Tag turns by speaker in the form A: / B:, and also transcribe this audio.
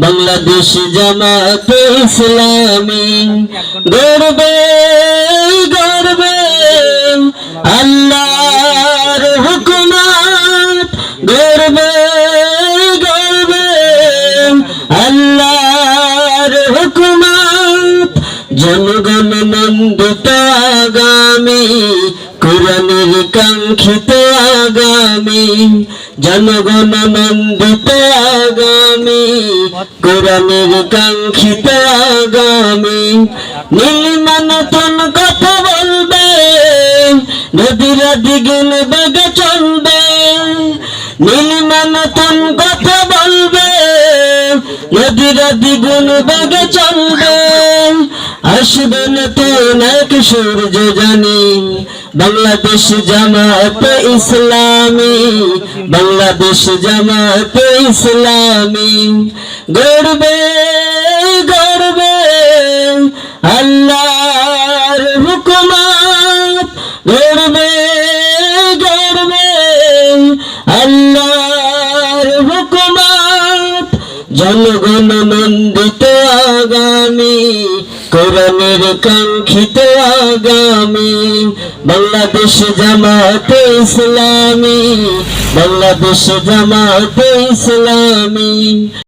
A: বাংলাদেশ জামাত ইসলামী গর্বে গর্বে আল্লাহর হুকুমাত গর্বে গর্বে আল্লাহর হুকুমাত জনগণ নন্দিত আগামী কোরআনের কাঙ্ক্ষিত আগামী, জনগণ নন্দিত আগামী কোরআনের কাঙ্ক্ষিত আগামী নীলিমা নতুন কথা বলবে, নদীরা দ্বিগুণ বেগে চলবে নীলিমা নতুন কথা বলবে, নদীরা দ্বিগুণ বেগে চলবে। আসবে নতুন এক সূর্য জানি। বাংলাদেশ জামাত ইসলামী, বাংলাদেশ জামাত ইসলামী। গর্বে গর্বে আল্লাহর হুকুমাত। গর্বে গর্বে আল্লাহর হুকুমাত। জনগণ নন্দিত আগামী কোরআনের কাঙ্ক্ষিত আগামী বাংলাদেশ জামাতে ইসলামী বাংলাদেশ জামাতে ইসলামী।